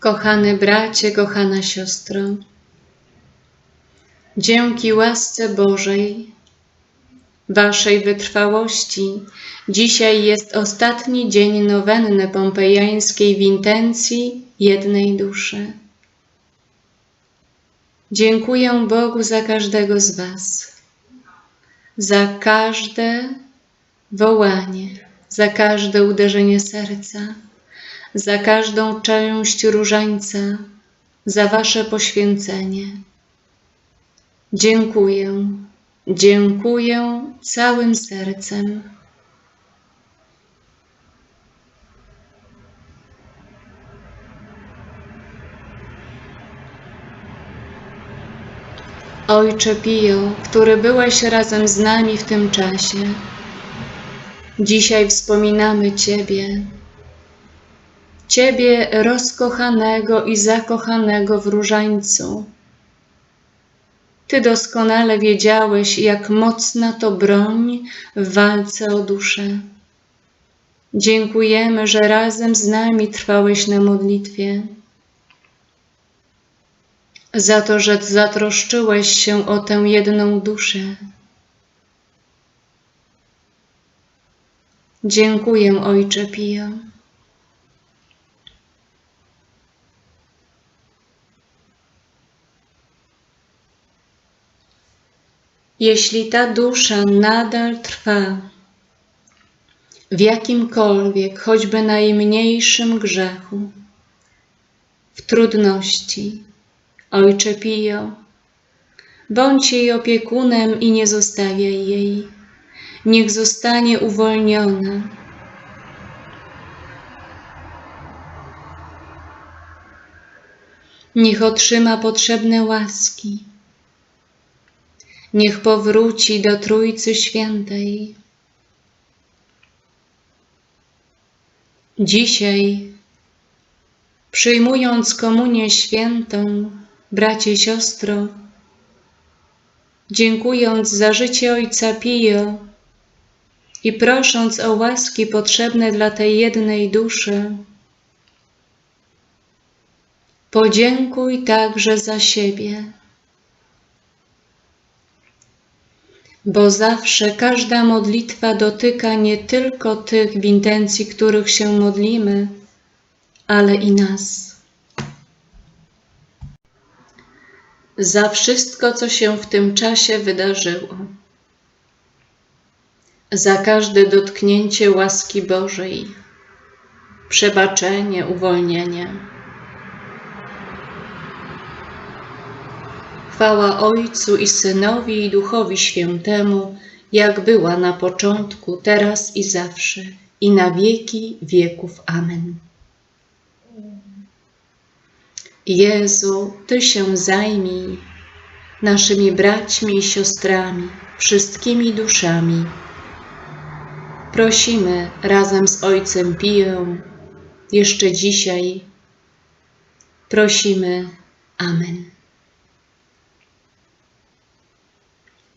Kochany bracie, kochana siostro, dzięki łasce Bożej, Waszej wytrwałości, dzisiaj jest ostatni dzień nowenny pompejańskiej w intencji jednej duszy. Dziękuję Bogu za każdego z Was, za każde wołanie, za każde uderzenie serca za każdą część różańca, za Wasze poświęcenie. Dziękuję, dziękuję całym sercem. Ojcze Pio, który byłeś razem z nami w tym czasie, dzisiaj wspominamy Ciebie Ciebie rozkochanego i zakochanego w różańcu. Ty doskonale wiedziałeś, jak mocna to broń w walce o duszę. Dziękujemy, że razem z nami trwałeś na modlitwie. Za to, że zatroszczyłeś się o tę jedną duszę. Dziękuję, Ojcze Pio. Jeśli ta dusza nadal trwa w jakimkolwiek, choćby najmniejszym grzechu, w trudności, Ojcze Pio, bądź jej opiekunem i nie zostawiaj jej. Niech zostanie uwolniona. Niech otrzyma potrzebne łaski niech powróci do Trójcy Świętej. Dzisiaj, przyjmując Komunię Świętą, bracie, siostro, dziękując za życie Ojca Pio i prosząc o łaski potrzebne dla tej jednej duszy, podziękuj także za siebie bo zawsze każda modlitwa dotyka nie tylko tych, w intencji których się modlimy, ale i nas. Za wszystko, co się w tym czasie wydarzyło, za każde dotknięcie łaski Bożej, przebaczenie, uwolnienie Chwała Ojcu i Synowi i Duchowi Świętemu, jak była na początku, teraz i zawsze, i na wieki wieków. Amen. Jezu, Ty się zajmij naszymi braćmi i siostrami, wszystkimi duszami. Prosimy razem z Ojcem Piją jeszcze dzisiaj. Prosimy. Amen.